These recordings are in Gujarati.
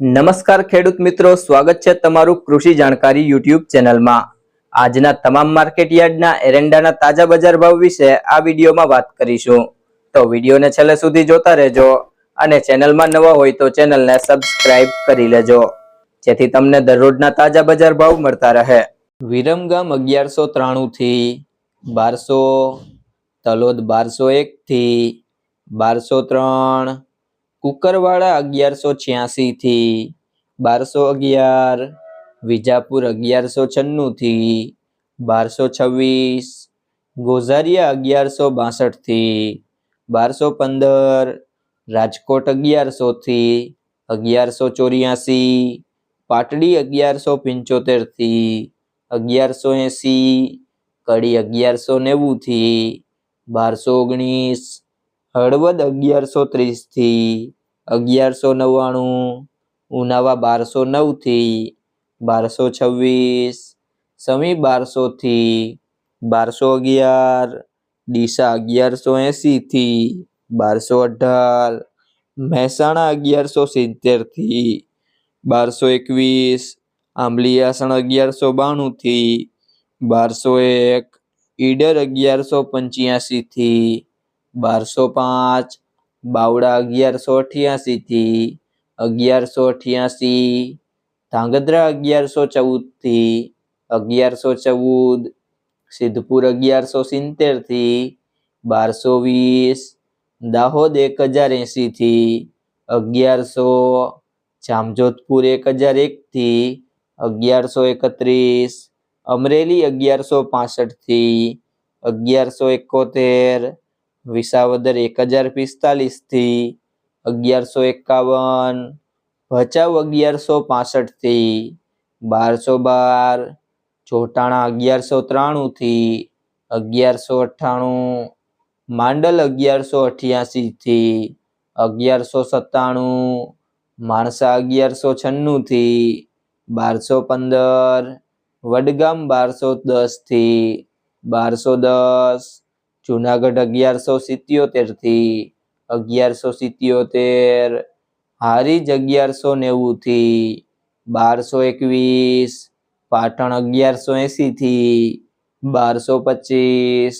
નમસ્કાર ખેડૂત મિત્રો, સ્વાગત છે તમારું કૃષિ જાણકારી યુટ્યુબ ચેનલમાં. આજના તમામ માર્કેટ યાર્ડના એરંડાના તાજા બજાર ભાવ વિશે આ વિડીયોમાં વાત કરીશું. તો વિડીયોને છેલ્લે સુધી જોતા રહેજો અને ચેનલમાં નવા હોય તો ચેનલને સબસ્ક્રાઇબ કરી લેજો. જેથી તમને દરરોજના તાજા બજાર ભાવ મળતા રહે. વિરમગામ અગિયારસો ત્રાણુંથી બારસો, તલોદ બારસો એકથી બારસો ત્રણ કુકરવાડા અગિયારસો છ્યાસી થી બારસો અગિયાર, વિજાપુર અગિયારસો છન્નું થી બારસો છવ્વીસ, ગોઝારિયા અગિયારસો બાસઠથી બારસો પંદર, રાજકોટ અગિયારસો થી અગિયારસો ચોર્યાસી, પાટડી અગિયારસો પંચોતેરથી અગિયારસો એંસી, કડી અગિયારસો નેવું થી બારસો ઓગણીસ, હળવદ અગિયારસો ત્રીસથી અગિયારસો નવ્વાણું, ઉનાવા બારસો નવથી, બારસો છવ્વીસ, સમી બારસોથી, બારસો અગિયાર, ડીસા અગિયારસો એંસીથી બારસો અઢાર, મહેસાણા અગિયારસો સિત્તેરથી, બારસો એકવીસ આંબલીયાસણ અગિયારસો બાણુંથી, બારસો એક, ઈડર અગિયારસો પંચ્યાસીથી, બારસો પાંચ બાવડા અગિયારસો અઠ્યાસીથી, અગિયારસો અઠ્યાસી, ધાંગધ્રા અગિયારસો ચૌદથી, અગિયારસો ચૌદ, સિદ્ધપુર અગિયારસો સિત્તેરથી, બારસો વીસ, દાહોદ એક હજાર એંશીથી, અગિયારસો, જામજોધપુર એક હજાર એકથી, અગિયારસો એકત્રીસ, અમરેલી અગિયારસો પાસઠથી, અગિયારસો એકોતેર વિસાવદર એક હજાર પિસ્તાલીસથી અગિયારસો એકાવન, ભચાઉ અગિયારસો પાસઠથી બારસો બાર જોટાણા અગિયારસો ત્રાણુંથી અગિયારસો અઠ્ઠાણું, માંડલ અગિયારસો અઠ્યાસીથી અગિયારસો સત્તાણું, માણસા અગિયારસો છન્નુંથી બારસો પંદર, વડગામ બારસો દસથી બારસો દસ જુનાગઢ અગિયારસો સિત્યોતેરથી અગિયારસો સિત્યોતેર, હારીજ અગિયારસો નેવું થી બારસો એકવીસ, પાટણ અગિયારસો એસી થી બારસો પચીસ,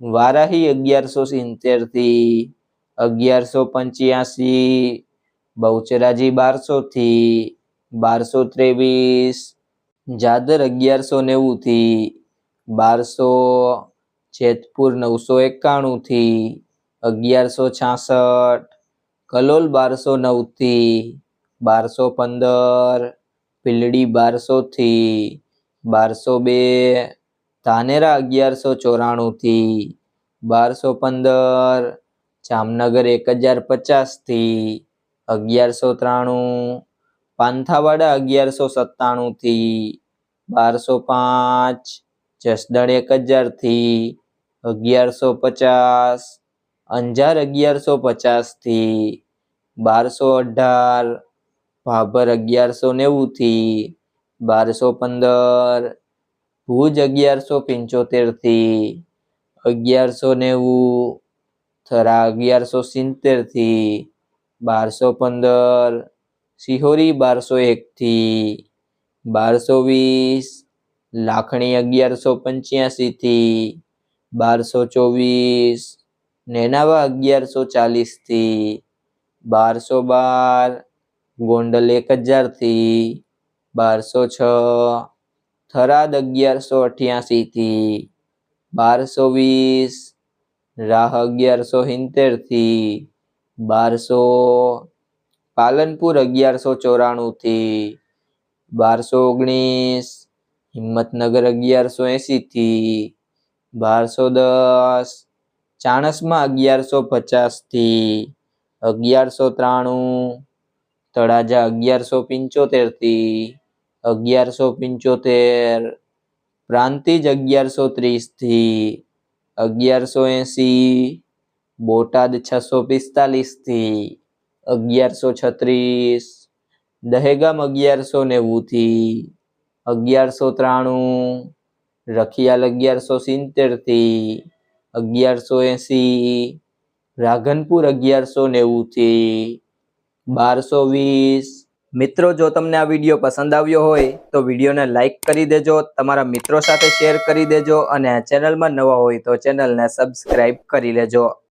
વારાહી અગિયારસો સિત્તેરથી અગિયારસો પંચ્યાસી, બહુચરાજી બારસો થી બારસો ત્રેવીસ, જાદર અગિયારસો નેવું થી બારસો જેતપુર નવસો એકાણુંથી અગિયારસો છાસઠ, કલોલ બારસો નવથી બારસો પંદર, પીલડી બારસોથી બારસો બે, ધાનેરા અગિયારસો ચોરાણુંથી બારસો પંદર, જામનગર એક હજાર પચાસથી અગિયારસો ત્રાણું, પાંથાવાડા અગિયારસો સત્તાણુંથી બારસો પાંચ, જસદણ એક હજારથી અગિયારસો પચાસ, અંજાર અગિયારસો પચાસથી, બારસો અઢાર, ભાભર અગિયારસો નેવું થી બારસો પંદર, ભુજ અગિયારસો પંચોતેરથી, અગિયારસો નેવું, થરા અગિયારસો સિત્તેરથી, બારસો પંદર સિહોરી બારસો એકથી, બારસો વીસ, લાખણી અગિયારસો પંચ્યાસી થી બારસો ચોવીસ નેનાવા અગિયારસો ચાલીસથી બારસો બાર ગોંડલ એક હજારથી બારસો છ, થરાદ અગિયારસો અઠ્યાસીથી બારસો વીસ, રાહ અગિયારસો સિત્તેર બારસો પાલનપુર અગિયારસો ચોરાણુંથી બારસો ઓગણીસ, હિંમતનગર અગિયારસો એંસી થી બારસો દસ, ચાણસમાં અગિયારસો પચાસથી અગિયારસો ત્રાણું, તળાજા અગિયારસો પંચોતેરથી અગિયારસો પંચોતેર, પ્રાંતિજ અગિયારસો ત્રીસથી અગિયારસો એંસી, બોટાદ છસો પિસ્તાલીસથી અગિયારસો છત્રીસ, દહેગામ અગિયારસો નેવું થી અગિયારસો ત્રાણું રખિયાલ અગિયારસો સિત્તેરથી અગિયારસો એંસી રાધનપુર અગિયારસો નેવું થી બારસો વીસ. મિત્રો, જો તમને આ વીડિયો પસંદ આવ્યો હોય, તો વિડીયોને લાઇક કરી દેજો, તમારા મિત્રો સાથે શેર કરી દેજો અને આ ચેનલમાં નવા હોય તો ચેનલને સબસ્ક્રાઈબ કરી લેજો.